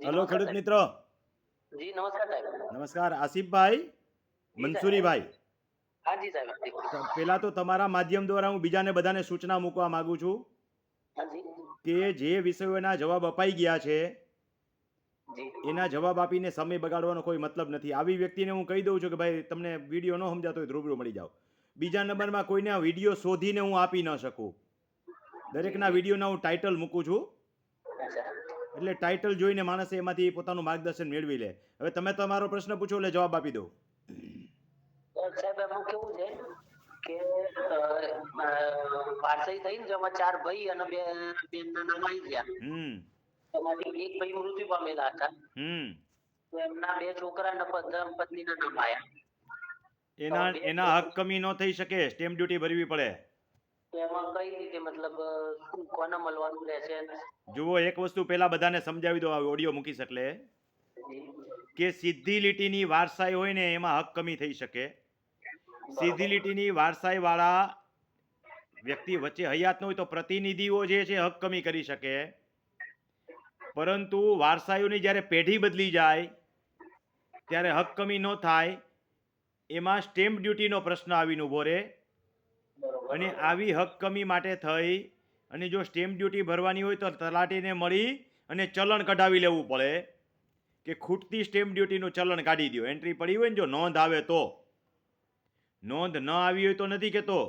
Hello ખેડૂત મિત્ર. જી નમસ્કાર સાહેબ. નમસ્કાર આસિફભાઈ મનસુરીભાઈ. હા જી સાહેબ પેલા તો તમારા માધ્યમ દ્વારા હું બીજાને બધાને સૂચના મૂકવા માંગુ છું કે જે વિષયોના જવાબ અપાઈ ગયા છે એના જવાબ આપીને સમય બગાડવાનો કોઈ મતલબ નથી. આવી વ્યક્તિને હું કહી દઉં છું કે ભાઈ તમને વીડિયો ન સમજાતો હોય રૂબરૂ મળી જાઓ. બીજા નંબરમાં કોઈને વીડિયો શોધીને હું આપી ન શકું. દરેકના વિડીયોના હું ટાઇટલ મૂકું છું. એટલે ટાઇટલ જોઈને માણસે એમાંથી પોતાનું માર્ગદર્શન મેળવી લે. હવે તમે તમારો પ્રશ્ન પૂછો એટલે જવાબ આપી દો સાહેબ એમાં કેવું છે કે વારસાઈ થઈ ને જેમાં ચાર ભાઈ અને બે બેનના નામ આવી ગયા. હમ. એમાંથી એક ભાઈ મૃત્યુ પામેલા હતા. તો એમના બે છોકરા અને પત્નીના નામ આવ્યા એના એના હક કમી ન થઈ શકે સ્ટેમ્પ ડ્યુટી ભરવી પડે. જુઓ એક વસ્તુ પહેલા બધાને સમજાવી દો ઓડિયો મૂકીશ એટલે. કે સીધી લીટીની વારસાઈ હોય ને એમાં હક કમી થઈ શકે. સીધી લીટીની વારસાઈ વાળા વ્યક્તિ વચ્ચે હયાત ન હોય તો પ્રતિનિધિઓ જે છે હક કમી કરી શકે. પરંતુ વારસાઈઓની જ્યારે પેઢી બદલી જાય ત્યારે હક કમી ન થાય એમાં સ્ટેમ્પ ડ્યુટીનો પ્રશ્ન આવીને ઊભો રહે. અને આવી હક કમી માટે થઈ અને જો સ્ટેમ્પ ડ્યુટી ભરવાની હોય તો તલાટીને મળી અને ચલણ કઢાવી લેવું પડે કે ખૂટતી સ્ટેમ્પ ડ્યુટીનું ચલણ કાઢી દો એન્ટ્રી પડી હોય ને જો નોંધ આવે તો. નોંધ ન આવી હોય તો નથી કહેતો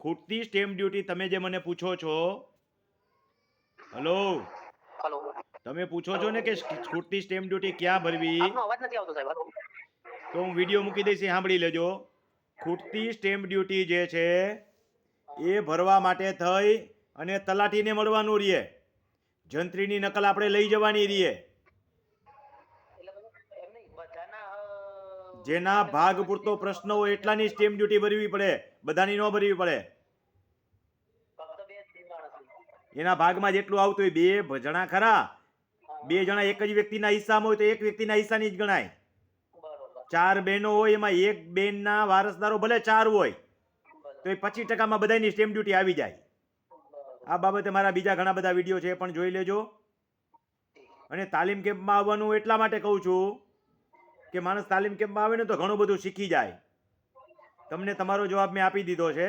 ખૂટતી સ્ટેમ્પ ડ્યુટી તમે જે મને પૂછો છો. હલો હલો તમે પૂછો છો ને કે ખૂટતી સ્ટેમ્પ ડ્યુટી ક્યાં ભરવી? અવાજ નથી આવતો સાહેબ તો હું વીડિયો મૂકી દઈશ સાંભળી લેજો. ખૂટતી સ્ટેમ્પ ડ્યુટી જે છે એ ભરવા માટે થઈ અને તલાટીને મળવાનું રહીએ જંત્રીની નકલ આપણે લઈ જવાની રહીએ જેના ભાગ પૂરતો પ્રશ્ન હોય એટલાની સ્ટેમ્પ ડ્યુટી ભરવી પડે બધાની ન ભરવી પડે. એના ભાગમાં જેટલું આવતું હોય બે જણા ખરા. બે જણા એક જ વ્યક્તિના હિસ્સામાં હોય તો એક વ્યક્તિના હિસ્સાની જ ગણાય. ચાર બહેનો હોય એમાં એક બેનના વારસદારો ભલે ચાર હોય તો એ પચીસ ટકામાં બધાની સ્ટેમ્પ ડ્યુટી આવી જાય. આ બાબતે મારા બીજા ઘણા બધા વીડિયો છે, એ પણ જોઈ લેજો. અને તાલીમ કેમ્પમાં આવવાનું એટલા માટે કહું છું કે માણસ તાલીમ કેમ્પમાં આવે ને તો ઘણું બધું શીખી જાય. તમને તમારો જવાબ મેં આપી દીધો છે.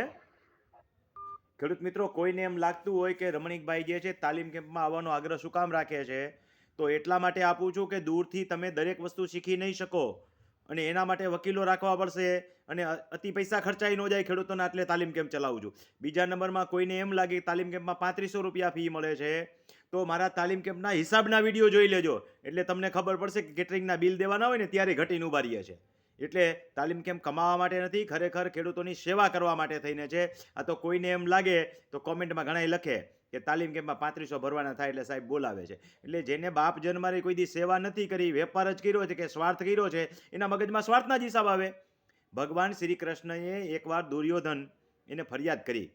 ખેડૂત મિત્રો, કોઈને એમ લાગતું હોય કે રમણીકભાઈ જે છે, તાલીમ કેમ્પમાં આવવાનો આગ્રહ શું કામ રાખે છે, તો એટલા માટે આપું છું કે દૂરથી તમે દરેક વસ્તુ શીખી નહીં શકો. અને એના માટે વકીલો રાખવા પડશે અને અતિ પૈસા ખર્ચાઈ ન જાય ખેડૂતોના, એટલે તાલીમ કેમ્પ ચલાવું છું. બીજા નંબરમાં કોઈને એમ લાગે તાલીમ કેમ્પમાં પાંત્રીસો રૂપિયા ફી મળે છે, તો મારા તાલીમ કેમ્પના હિસાબના વીડિયો જોઈ લેજો. એટલે તમને ખબર પડશે કે કેટરિંગના બિલ દેવાના હોય ને, ત્યારે ઘટીને ઊભા રહીએ છે એટલે તાલીમ કેમ્પ કમાવા માટે નથી? ખરેખર ખેડૂતોની સેવા કરવા માટે થઈને છે. આ તો કોઈને એમ લાગે, તો કોમેન્ટમાં ઘણાય લખે કે તાલીમ કેમ્પમાં પાંત્રીસો ભરવાના થાય એટલે સાહેબ બોલાવે છે. એટલે જેને બાપ જન્મારી કોઈ દી સેવા નથી કરી, વેપાર જ કર્યો છે કે સ્વાર્થ કર્યો છે, એના મગજમાં સ્વાર્થના જ હિસાબ આવે. ભગવાન શ્રી કૃષ્ણએ એકવાર દુર્યોધન એને ફરિયાદ કરી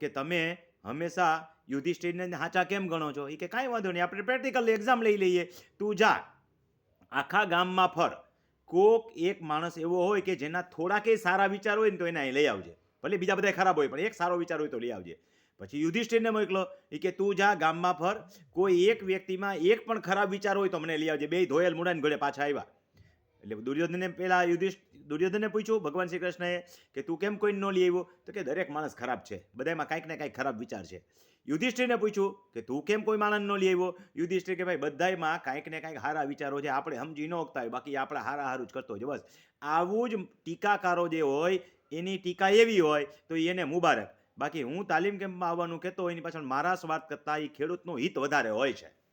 કે તમે હંમેશા યુધિષ્ઠિરને હાચા કેમ ગણો છો? એ કે કાંઈ વાંધો નહીં, આપણે પ્રેક્ટિકલ એક્ઝામ લઈ લઈએ. તું જા. આખા ગામમાં ફર. કોક એક માણસ એવો હોય કે જેના થોડાકેય સારા વિચાર હોય ને તો એને અહીં લઈ આવજે. ભલે બીજા બધા ખરાબ હોય, પણ એક સારો વિચાર હોય તો લઈ આવજે. પછી યુધિષ્ઠિરને મોકલો એ કે તું જા ગામમાં ફર, કોઈ એક વ્યક્તિમાં એક પણ ખરાબ વિચાર હોય તો મને લઈ આવજે. બે ધોયેલ મૂડાને ઘોડે પાછા આવ્યા. એટલે દુર્યોધને પહેલાં યુધિષ્ઠ દુર્યોધને પૂછ્યું, ભગવાન શ્રી કૃષ્ણએ કે તું કેમ કોઈ ન લઈ આવ્યો? તો કે, દરેક માણસ ખરાબ છે. બધામાં કાંઈક ને કાંઈક ખરાબ વિચાર છે. યુધિષ્ઠિરને પૂછ્યું કે, તું કેમ કોઈ માણસ ન લઈ આવ્યો? યુધિષ્ઠિર કે, ભાઈ, બધાયમાં કાંઈક ને કાંઈક સારા વિચારો છે. આપણે સમજી ન શકતા હોય. બાકી આપણે હારા હારું જ કરતો હોય બસ. આવું જ ટીકાકારો જે હોય, એની ટીકા એવી હોય, તો એને મુબારક. બાકી હું તાલીમ કેમ્પમાં આવવાનું કહેતો એની પાછળ મારા સ્વાર્થ કરતાં એ ખેડૂતનું હિત વધારે હોય છે.